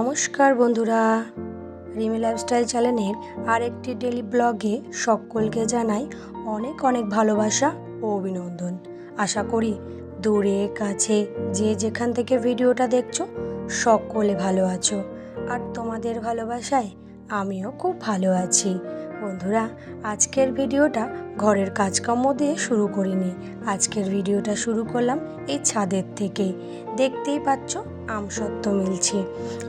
নমস্কার বন্ধুরা। রিমি লাইফস্টাইল চ্যানেলের আর একটি ডেলি ব্লগে সকলকে জানাই অনেক অনেক ভালোবাসা ও অভিনন্দন। আশা করি দূরে, কাছে, যে যেখান থেকে ভিডিওটা দেখছ, সকলে ভালো আছো। আর তোমাদের ভালোবাসায় আমিও খুব ভালো আছি। বন্ধুরা, আজকের ভিডিওটা ঘরের কাজকর্ম দিয়ে শুরু করিনি। আজকের ভিডিওটা শুরু করলাম এই ছাদের থেকে। দেখতেই পাচ্ছ আমসত্ত্ব মিলছে।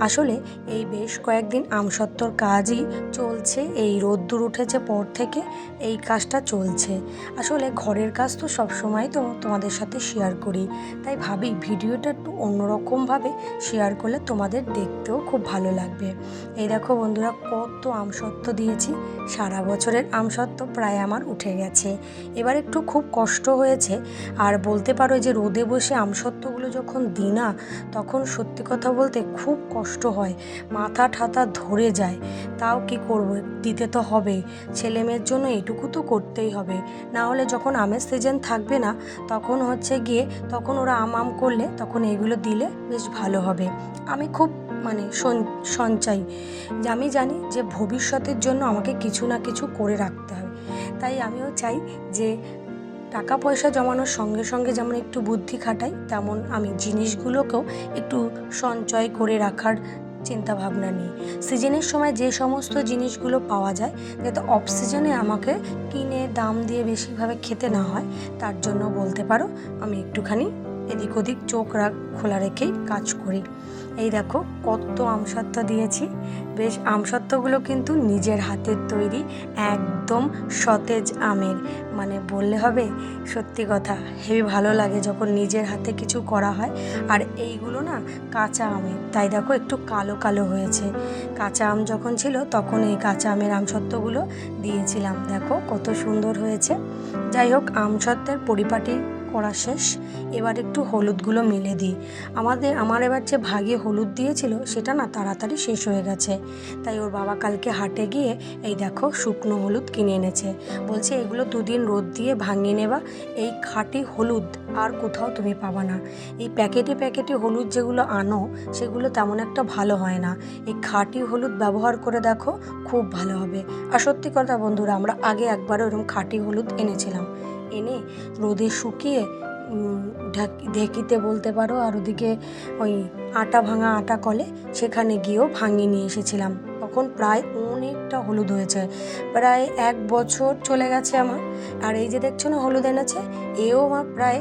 আসলে এই বেশ কয়েকদিন আমসত্ত্বর কাজই চলছে, এই রোদ্দুর উঠেছে পর থেকে, এই কাজটা চলছে। আসলে ঘরের কাজ তো সবসময় তো তোমাদের সাথে শেয়ার করি। তাই ভাবি ভিডিওটা একটু অন্যরকমভাবে শেয়ার করলে তোমাদের দেখতেও খুব ভালো লাগবে। এই দেখো বন্ধুরা, কত আমসত্ত্ব দিয়েছি, সারা বছরের আমসত্ত্ব প্রায় আমার উঠে গেছে। এবার একটু খুব কষ্ট হয়েছে, আর বলতে পারো যে রোদে বসে আমসত্ত্বগুলো যখন দিই না, তখন সত্যি কথা বলতে খুব কষ্ট হয়। মাথা ঠাতা ধরে যায়। তাও কি করব? দিতে তো হবে। ছেলে মেয়ের জন্য এটুকু তো করতেই হবে। না হলে যখন আমের সিজন থাকবে না, তখন হচ্ছে গিয়ে তখন ওরা আম আম করলে তখন এগুলো দিলে বেশ ভালো হবে। আমি খুব মানে সঞ্চয়। যে আমি জানি যে ভবিষ্যতের জন্য আমাকে কিছু না কিছু করে রাখতে হবে তাই আমিও চাই যে টাকা পয়সা জমানোর সঙ্গে সঙ্গে যেমন একটু বুদ্ধি খাটাই, তেমন আমি জিনিসগুলোকেও একটু সঞ্চয় করে রাখার চিন্তা ভাবনা নিই। সিজনের সময় যে সমস্ত জিনিসগুলো পাওয়া যায়, যাতে অফ সিজনে আমাকে কিনে দাম দিয়ে বেশিভাবে খেতে না হয়, তার জন্য বলতে পারো, আমি একটুখানি এদিক ওদিক চোখ রাখ, খোলা রেখেই কাজ করি। এই দেখো, কত আমসত্ত্ব দিয়েছি। বেশ, আমসত্ত্বগুলো কিন্তু নিজের হাতের তৈরি, একদম সতেজ আমের। মানে বললে হবে, সত্যি কথা, হেবি ভালো লাগে যখন নিজের হাতে কিছু করা হয়। আর এইগুলো না, কাঁচা আমের। তাই দেখো, একটু কালো কালো হয়েছে। কাঁচা আম যখন ছিল, তখন এই কাঁচা আমের আমসত্ত্বগুলো দিয়েছিলাম। দেখো, কত সুন্দর হয়েছে। যাই হোক, আমসত্ত্বের পরিপাটি করা শেষ। এবার একটু হলুদগুলো মিলে দিই। আমাদের, আমার এবার যে ভাগে হলুদ দিয়েছিল, সেটা না তাড়াতাড়ি শেষ হয়ে গেছে। তাই ওর বাবা কালকে হাটে গিয়ে, এই দেখো শুকনো হলুদ কিনে এনেছে। বলছে, এগুলো দুদিন রোদ দিয়ে ভাঙিয়ে নেবা। এই খাঁটি হলুদ আর কোথাও তুমি পাবা না। এই প্যাকেটে প্যাকেটে হলুদ যেগুলো আনো, সেগুলো তেমন একটা ভালো হয় না। এই খাঁটি হলুদ ব্যবহার করে দেখো খুব ভালো হবে। আর সত্যি কথা বন্ধুরা, আমরা আগে একবারও এরকম খাঁটি হলুদ এনেছিলাম। এনে রোদে শুকিয়ে ঢেকিতে বলতে পারো, আর ওদিকে ওই আটা ভাঙা আটা কলে সেখানে গিয়েও ভাঙিয়ে নিয়ে এসেছিলাম। তখন প্রায় অনেকটা হলুদ হয়েছে। প্রায় এক বছর চলে গেছে আমার। আর এই যে দেখছ না হলুদ এনেছে, এও আমার প্রায়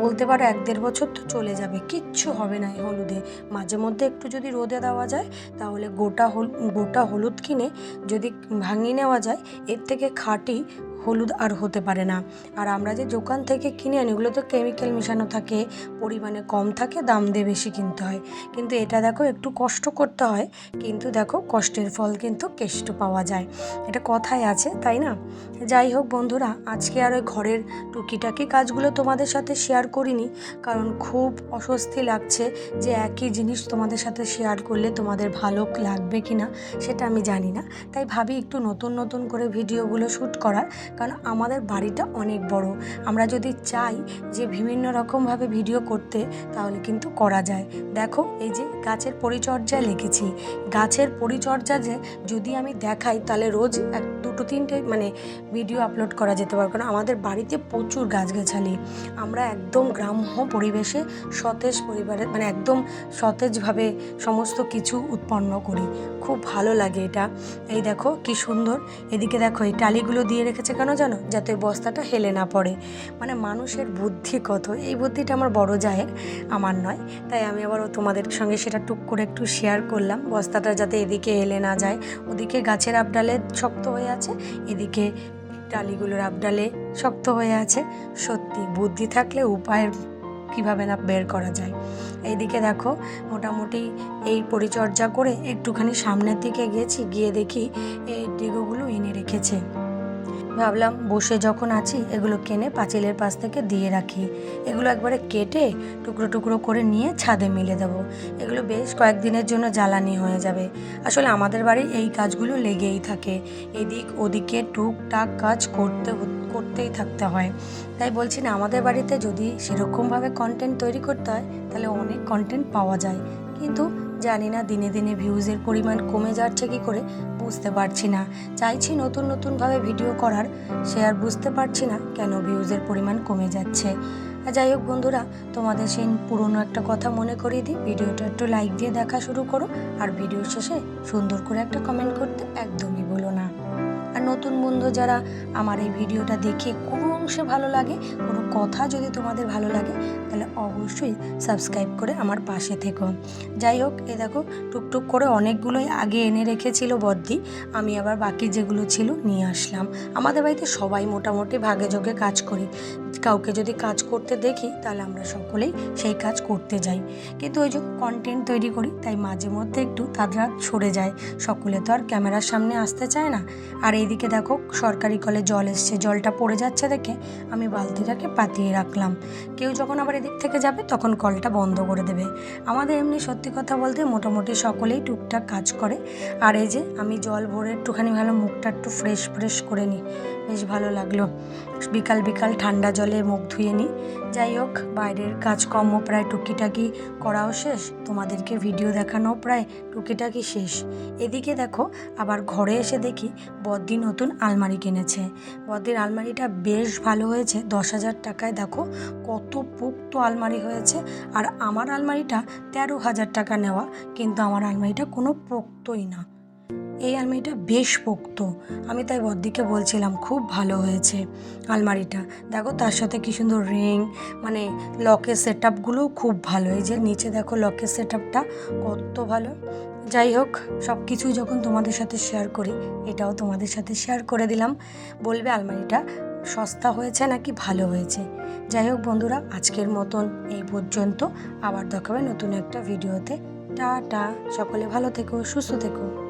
বলতে পারো এক দেড় বছর তো চলে যাবে। কিচ্ছু হবে না এই হলুদে। মাঝে মধ্যে একটু যদি রোদে দেওয়া যায়, তাহলে গোটা হল, গোটা হলুদ কিনে যদি ভাঙিয়ে নেওয়া যায়, এর থেকে খাঁটি হলুদ আর হতে পারে না। আর আমরা যে দোকান থেকে কিনে আনি ওগুলো তো কেমিক্যাল মেশানো থাকে, পরিমাণে কম থাকে, দাম দিয়ে বেশি কিনতে হয়। কিন্তু এটা দেখো একটু কষ্ট করতে হয়, কিন্তু দেখো কষ্টের ফল কিন্তু কেষ্ট পাওয়া যায়। এটা কথায় আছে, তাই না? যাই হোক বন্ধুরা, আজকে আর ওই ঘরের টুকিটাকি কাজগুলো তোমাদের সাথে শেয়ার করিনি, কারণ খুব অস্বস্তি লাগছে যে একই জিনিস তোমাদের সাথে শেয়ার করলে তোমাদের ভালো লাগবে কি না সেটা আমি জানি না। তাই ভাবি একটু নতুন নতুন করে ভিডিওগুলো শ্যুট করার। কারণ আমাদের বাড়িটা অনেক বড়। আমরা যদি চাই যে বিভিন্ন রকমভাবে ভিডিও করতে, তাহলে কিন্তু করা যায়। দেখো, এই যে গাছের পরিচর্যায় লিখেছি। গাছের পরিচর্যা যে যদি আমি দেখাই, তাহলে রোজ এক, দুটো, তিনটে মানে ভিডিও আপলোড করা যেতে পারে। কারণ আমাদের বাড়িতে প্রচুর গাছগাছালি। আমরা একদম গ্রাম্য পরিবেশে সতেজ পরিবারের মানে একদম সতেজভাবে সমস্ত কিছু উৎপন্ন করি। খুব ভালো লাগে এটা। এই দেখো, কি সুন্দর। এদিকে দেখো, এই টালিগুলো দিয়ে রেখেছে। কেন জানো? যাতে বস্তাটা হেলে না পড়ে। মানে মানুষের বুদ্ধি কত? এই বুদ্ধিটা আমার বড় জায়ের আমার নয়। তাই আমি আবার তোমাদের সঙ্গে সেটা টুক করে একটু শেয়ার করলাম। বস্তাটা যাতে এদিকে হেলে না যায়। ওদিকে গাছের আপডালে শক্ত হয়ে আছে, এদিকে টালিগুলোর আপডালে শক্ত হয়ে আছে। সত্যি, বুদ্ধি থাকলে উপায়ের কীভাবে না বের করা যায়? এইদিকে দেখো, মোটামুটি এই পরিচর্যা করে একটুখানি সামনের দিকে গেছি। গিয়ে দেখি এই ডিগোগুলো এনে রেখেছে। ভাবলাম বসে যখন আছি, এগুলো কেনে পাঁচিলের পাশ থেকে দিয়ে রাখি। এগুলো একবারে কেটে টুকরো টুকরো করে নিয়ে ছাদে মিলে দেবো। এগুলো বেশ কয়েকদিনের জন্য জ্বালানি হয়ে যাবে। আসলে আমাদের বাড়ি এই কাজগুলো লেগেই থাকে। এদিক ওদিকে টুকটাক কাজ করতে, করতেই থাকতে হয়। তাই বলছি না, আমাদের বাড়িতে যদি সেরকমভাবে কন্টেন্ট তৈরি করতে হয়, তাহলে অনেক কন্টেন্ট পাওয়া যায়। কিন্তু জানি না, দিনে দিনে ভিউজের পরিমাণ কমে যাচ্ছে কি করে, বুঝতে পারছি না। চাইছি নতুন নতুনভাবে ভিডিও করার, সে আর বুঝতে পারছি না কেন ভিউজের পরিমাণ কমে যাচ্ছে। যাই হোক বন্ধুরা, তোমাদের সেই পুরনো একটা কথা মনে করিয়ে দিই। ভিডিওটা একটু লাইক দিয়ে দেখা শুরু করো আর ভিডিও শেষে সুন্দর করে একটা কমেন্ট করতে একদমই বলো না। আর নতুন বন্ধু যারা আমার এই ভিডিওটা দেখে কোনো অংশে ভালো লাগে, কোনো কথা যদি তোমাদের ভালো লাগে, তাহলে অবশ্যই সাবস্ক্রাইব করে আমার পাশে থেকো। যাই হোক, এ দেখো, টুকটুক করে অনেকগুলোই আগে এনে রেখেছিল বদ্দি। আমি আবার বাকি যেগুলো ছিল নিয়ে আসলাম। আমাদের বাড়িতে সবাই মোটামুটি ভাগে যোগে কাজ করি। কাউকে যদি কাজ করতে দেখি, তাহলে আমরা সকলেই সেই কাজ করতে যাই। কিন্তু ওই যে কন্টেন্ট তৈরি করি, তাই মাঝে মধ্যে একটু তারা সরে যায়। সকলে তো আর ক্যামেরার সামনে আসতে চায় না। আর এইদিকে দেখো, সরকারি কলে জল এসছে, জলটা পড়ে যাচ্ছে দেখে আমি বালতিটাকে পাতিয়ে রাখলাম। কেউ যখন আবার এদিক থেকে যাবে, তখন কলটা বন্ধ করে দেবে। আমাদের এমনি সত্যি কথা বলতে মোটামুটি সকলেই টুকটাক কাজ করে। আর এই যে আমি জল ভরে একটুখানি ভালো মুখটা একটু ফ্রেশ ফ্রেশ করে নিই। বেশ ভালো লাগল। বিকাল বিকাল ঠান্ডা জলে মুখ ধুয়ে নিই যাই হোক, বাইরের কাজকর্ম প্রায় টুকিটাকি করাও শেষ। তোমাদেরকে ভিডিও দেখানো প্রায় টুকিটাকি শেষ। এদিকে দেখো, আবার ঘরে এসে দেখি বদ্দি নতুন আলমারি কিনেছে। বদ্দির আলমারিটা বেশ ভালো হয়েছে, দশ হাজার টাকায়। দেখো, কত পোক্ত আলমারি হয়েছে। আর আমার আলমারিটা তেরো হাজার টাকা নেওয়া, কিন্তু আমার আলমারিটা কোনো পোক্তই না। এই আলমারিটা বেশ পোক্ত। আমি তাই বদ্দিকে বলছিলাম, খুব ভালো হয়েছে আলমারিটা। দেখো তার সাথে কি সুন্দর রিং মানে লকের সেট আপগুলোও খুব ভালো। এই যে নিচে দেখো লকের সেট আপটা কত ভালো। যাই হোক সব কিছুই যখন তোমাদের সাথে শেয়ার করি, এটাও তোমাদের সাথে শেয়ার করে দিলাম। বলবে আলমারিটা সস্তা হয়েছে নাকি ভালো হয়েছে? যাই হোক বন্ধুরা, আজকের মতন এই পর্যন্ত। আবার দেখাবে নতুন একটা ভিডিওতে। টাটা। সকলে ভালো থেকো, সুস্থ থেকো।